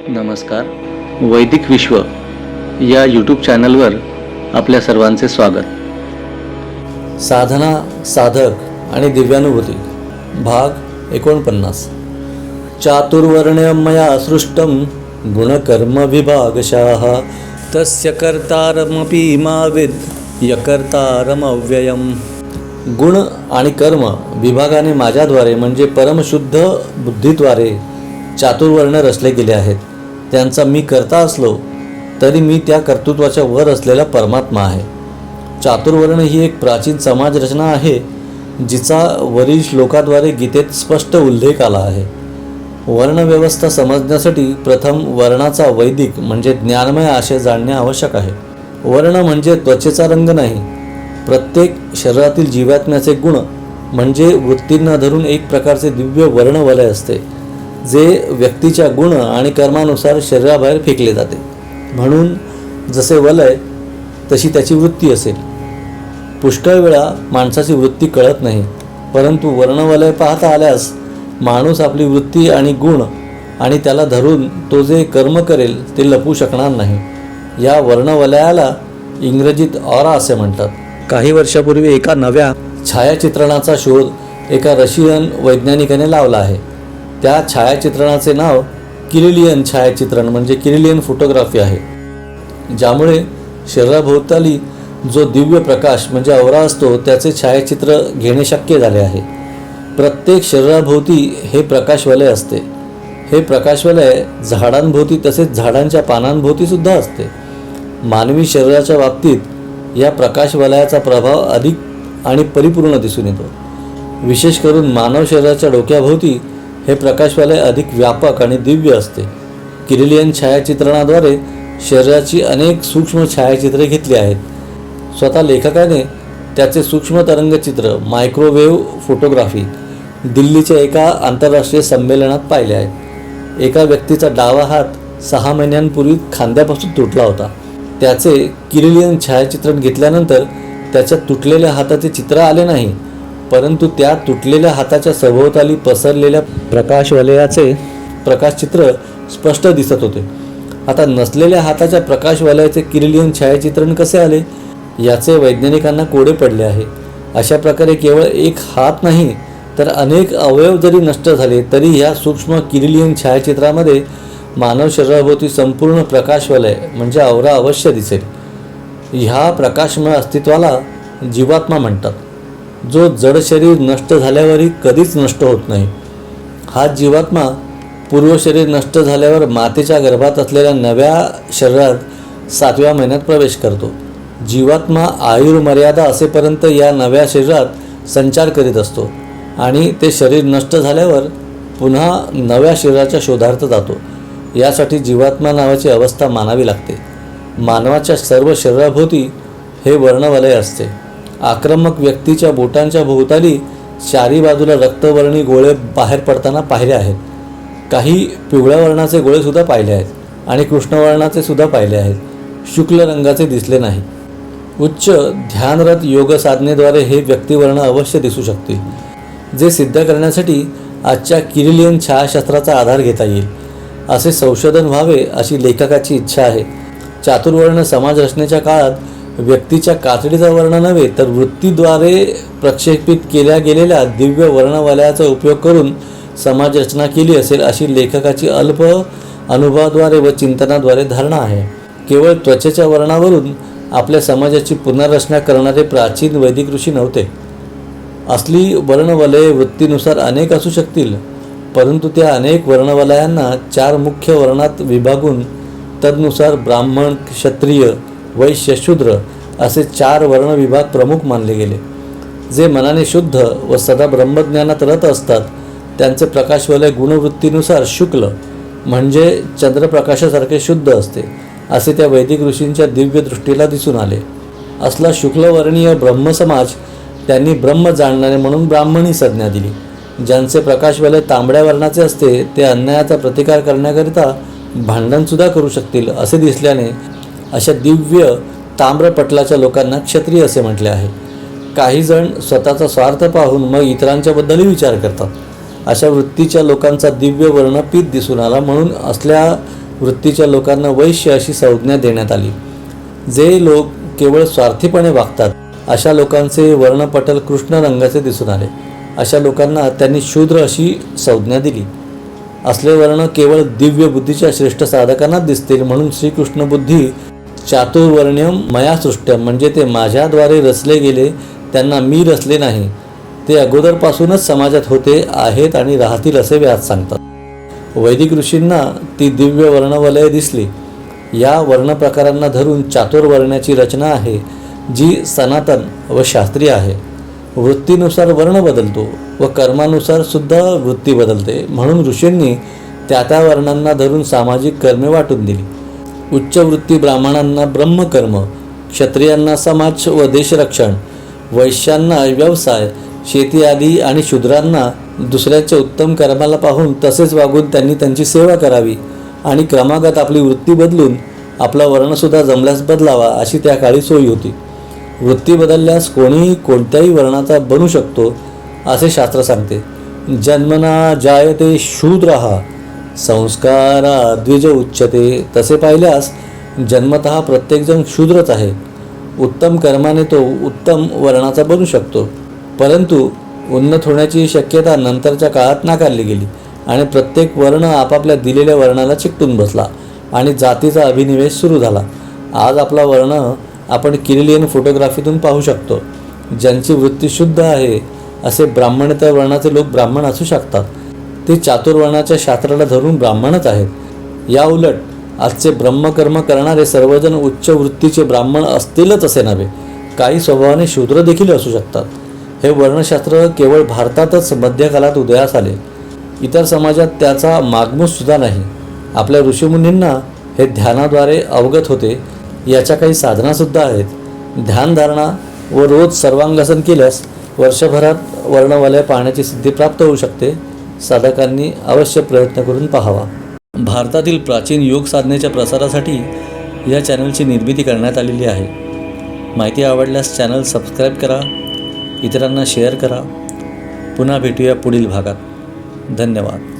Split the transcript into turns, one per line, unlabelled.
नमस्कार. वैदिक विश्व या यूट्यूब चॅनलवर आपल्या सर्वांचे स्वागत.
साधना साधक आणि दिव्यानुभूती भाग एकोणपन्नास. चातुर्वर्ण्यमया सृष्टं गुणकर्म विभागशाः तस्य कर्तारमपि माविद यकर्तारमव्ययम. गुण आणि कर्म विभागाने माझ्याद्वारे म्हणजे परमशुद्ध बुद्धीद्वारे चातुर्वर्ण रचले गेले आहेत. त्यांचा मी करता असलो तरी मी त्या कर्तृत्वाच्या वर असलेला परमात्मा आहे. चातुर्वर्ण ही एक प्राचीन समाजरचना आहे जिचा वरील श्लोकाद्वारे गीतेत स्पष्ट उल्लेख आला आहे. वर्णव्यवस्था समजण्यासाठी प्रथम वर्णाचा वैदिक म्हणजे ज्ञानमय आशय जाणणे आवश्यक आहे. वर्ण म्हणजे त्वचेचा रंग नाही. प्रत्येक शरीरातील जीवात्म्याचे गुण म्हणजे वृत्तींना धरून एक प्रकारचे दिव्य वर्णवलय असते. जे व्यक्तीच्या गुण आणि कर्मानुसार शरीराबाहेर फेकले जाते. म्हणून जसे वलय तशी त्याची वृत्ती असेल. पुष्कळ वेळा माणसाची वृत्ती कळत नाही परंतु वर्णवलय पाहता आल्यास माणूस आपली वृत्ती आणि गुण आणि त्याला धरून तो जे कर्म करेल ते लपू शकणार नाही. या वर्णवलयाला इंग्रजीत ऑरा असे म्हणतात. काही वर्षापूर्वी एका नव्या छायाचित्रणाचा शोध एका रशियन वैज्ञानिकाने लावला आहे. त्या छायाचित्रणाचे नाव किरिलियन छायाचित्रण म्हणजे किरिलियन फोटोग्राफी आहे. ज्यामुळे शरीराभोवताली जो दिव्य प्रकाश म्हणजे अवरा असतो त्याचे छायाचित्र घेणे शक्य झाले आहे. प्रत्येक शरीराभोवती हे प्रकाशवलय असते. हे प्रकाशवलय झाडांभोवती तसेच झाडांच्या पानांभोवती सुद्धा असते. मानवी शरीराच्या बाबतीत या प्रकाशवलयाचा प्रभाव अधिक आणि परिपूर्ण दिसून येतो. विशेष करून मानव शरीराच्या डोक्याभोवती हे प्रकाशवालय अधिक व्यापक आणि दिव्य असते. किरिलियन छायाचित्रणाद्वारे शरीराची अनेक सूक्ष्म छायाचित्रे घेतली आहेत. स्वतः लेखकाने त्याचे सूक्ष्म तरंगचित्र मायक्रोवेव्ह फोटोग्राफी दिल्लीच्या एका आंतरराष्ट्रीय संमेलनात पाहिले आहेत. एका व्यक्तीचा डावा हात सहा महिन्यांपूर्वी खांद्यापासून तुटला होता. त्याचे किरिलियन छायाचित्रण घेतल्यानंतर त्याच्या तुटलेल्या हाताचे चित्र आले नाही. परंतु त्या तुटलेल्या हाताच्या सभोवताली पसरलेल्या प्रकाशवलयाचे प्रकाशचित्र स्पष्ट दिसत होते. आता नसलेल्या हाताच्या प्रकाशवलयाचे किरिलियन छायाचित्रण कसे आले? याचे वैज्ञानिकांना कोडे पडले आहे. अशा प्रकारे केवळ एक हात नाही तर अनेक अवयव जरी नष्ट झाले तरी ह्या सूक्ष्म किरिलियन छायाचित्रामध्ये मानव शरीराभोवती संपूर्ण प्रकाशवलय म्हणजे अवरा अवश्य दिसेल. ह्या प्रकाशमय अस्तित्वाला जीवात्मा म्हणतात. जो जड शरीर नष्ट झाल्यावरही कधीच नष्ट होत नाही. हा जीवात्मा पूर्व शरीर नष्ट झाल्यावर मातेच्या गर्भात असलेल्या नव्या शरीरात सातव्या महिन्यात प्रवेश करतो. जीवात्मा आयुर्मर्यादा असेपर्यंत या नव्या शरीरात संचार करीत असतो आणि ते शरीर नष्ट झाल्यावर पुन्हा नव्या शरीराच्या शोधार्थ जातो. यासाठी जीवात्मा नावाची अवस्था मानावी लागते. मानवाच्या सर्व शरीराभोवती हे वर्णवलय असते. आक्रमक व्यक्तीच्या बोटांच्या भोवताली चारी बाजूला रक्तवर्णी गोळे बाहेर पडताना पाहिले आहेत. काही पिवळ्या वर्णाचे गोळेसुद्धा पाहिले आहेत आणि कृष्णवर्णाचे सुद्धा पाहिले आहेत. शुक्ल रंगाचे दिसले नाही. उच्च ध्यानरत योग साधनेद्वारे हे व्यक्तिवर्ण अवश्य दिसू शकते जे सिद्ध करण्यासाठी आजच्या किरिलियन छायाशास्त्राचा आधार घेता येईल. असे संशोधन व्हावे अशी लेखकाची इच्छा आहे. चातुर्वर्ण समाज रचनेच्या काळात व्यक्तीच्या कातडीचा वर्ण नव्हे तर वृत्तीद्वारे प्रक्षेपित केल्या गेलेल्या दिव्य वर्णवलयाचा उपयोग करून समाजरचना केली असेल अशी लेखकाची अल्प अनुभवाद्वारे व चिंतनाद्वारे धारणा आहे. केवळ त्वचेच्या वर्णावरून आपल्या समाजाची पुनर्रचना करणारे प्राचीन वैदिक ऋषी नव्हते. असली वर्णवलये वृत्तीनुसार अनेक असू शकतील परंतु त्या अनेक वर्णवलयांना चार मुख्य वर्णात विभागून तदनुसार ब्राह्मण क्षत्रिय वैश्य शूद्र असे चार वर्णविभाग प्रमुख मानले गेले. जे मनाने शुद्ध व सदा ब्रह्मज्ञानात रत असतात त्यांचे प्रकाशवलय गुणवृत्तीनुसार शुक्ल म्हणजे चंद्रप्रकाशासारखे शुद्ध असते असे त्या वैदिक ऋषींच्या दिव्य दृष्टीला दिसून आले. असला शुक्लवर्णीय ब्रह्मसमाज त्यांनी ब्रह्म जाणणारे म्हणून ब्राह्मणी संज्ञा दिली. ज्यांचे प्रकाशवलय तांबड्या वर्णाचे असते ते अन्यायाचा प्रतिकार करण्याकरिता भांडणसुद्धा करू शकतील असे दिसल्याने अशा दिव्य ताम्रपटलाच्या लोकांना क्षत्रिय असे म्हटले आहे. काही जण स्वतःचा स्वार्थ पाहून मग इतरांच्याबद्दलही विचार करतात. अशा वृत्तीच्या लोकांचा दिव्य वर्ण पीत दिसून आला म्हणून असल्या वृत्तीच्या लोकांना वैश्य अशी संज्ञा देण्यात आली. जे लोक केवळ स्वार्थीपणे वागतात अशा लोकांचे वर्णपटल कृष्ण रंगाचे दिसून आले. अशा लोकांना त्यांनी शूद्र अशी संज्ञा दिली. असले वर्ण केवळ दिव्य बुद्धीच्या श्रेष्ठ साधकांनाच दिसतील म्हणून श्रीकृष्ण बुद्धी चातुर्वर्ण्यम मया सृष्ट्यम म्हणजे ते माझ्याद्वारे रचले गेले त्यांना मी रचले नाही. ते अगोदरपासूनच समाजात होते आहेत आणि राहतील असे व्यास सांगतात. वैदिक ऋषींना ती दिव्य वर्णवलय दिसली. या वर्णप्रकारांना धरून चातुर्वर्ण्याची रचना आहे जी सनातन व शास्त्रीय आहे. वृत्तीनुसार वर्ण बदलतो व कर्मानुसार सुद्धा वृत्ती बदलते. म्हणून ऋषींनी त्या त्या वर्णांना धरून सामाजिक कर्मे वाटून दिली. उच्च वृत्ती ब्राह्मणांना ब्रह्मकर्म क्षत्रियांना समाज व देशरक्षण वैश्यांना व्यवसाय शेती आदी आणि शूद्रांना दुसऱ्याच्या उत्तम कर्माला पाहून तसेच वागून त्यांनी त्यांची सेवा करावी आणि क्रमागत आपली वृत्ती बदलून आपला वर्णसुद्धा जमल्यास बदलावा अशी त्या काळी सोयी होती. वृत्ती बदलल्यास कोणीही कोणत्याही वर्णाचा बनू शकतो असे शास्त्र सांगते. जन्मना जायते शूद्र संस्कारा द्विज उच्चते तसे पाहिल्यास जन्मत प्रत्येकजण शूद्रच आहे. उत्तम कर्माने तो उत्तम वर्णाचा बनू शकतो. परंतु उन्नत होण्याची शक्यता नंतरच्या काळात नाकारली गेली आणि प्रत्येक वर्ण आपापल्या दिलेल्या वर्णाला चिकटून बसला आणि जातीचा अभिनिवेश सुरू झाला. आज आपला वर्ण आपण किरिलियन फोटोग्राफीतून पाहू शकतो. ज्यांची वृत्ती शुद्ध आहे असे ब्राह्मणेतर वर्णाचे लोक ब्राह्मण असू शकतात. ते चातुर्वर्णाच्या शास्त्राला धरून ब्राह्मणच आहेत. या उलट आजचे ब्रह्मकर्म करणारे सर्वजण उच्च वृत्तीचे ब्राह्मण असतीलच असे नव्हे. काही स्वभावाने शूद्र देखील असू शकतात. हे वर्णशास्त्र केवळ भारतातच मध्यकालात उदयास आले. इतर समाजात त्याचा मागमूससुद्धा नाही. आपल्या ऋषीमुनींना हे ध्यानाद्वारे अवगत होते. याच्या काही साधनासुद्धा आहेत. ध्यानधारणा व रोज सर्वांगासन केल्यास वर्षभरात वर्णवलय पाहण्याची सिद्धी प्राप्त होऊ शकते. साधकांनी अवश्य प्रयत्न करून पाहावा. भारतातील प्राचीन योग साधनेच्या प्रसारासाठी या चॅनलची निर्मिती करण्यात आलेली आहे. माहिती आवडल्यास चॅनल सबस्क्राईब करा इतरांना शेअर करा. पुन्हा भेटूया पुढील भागात. धन्यवाद.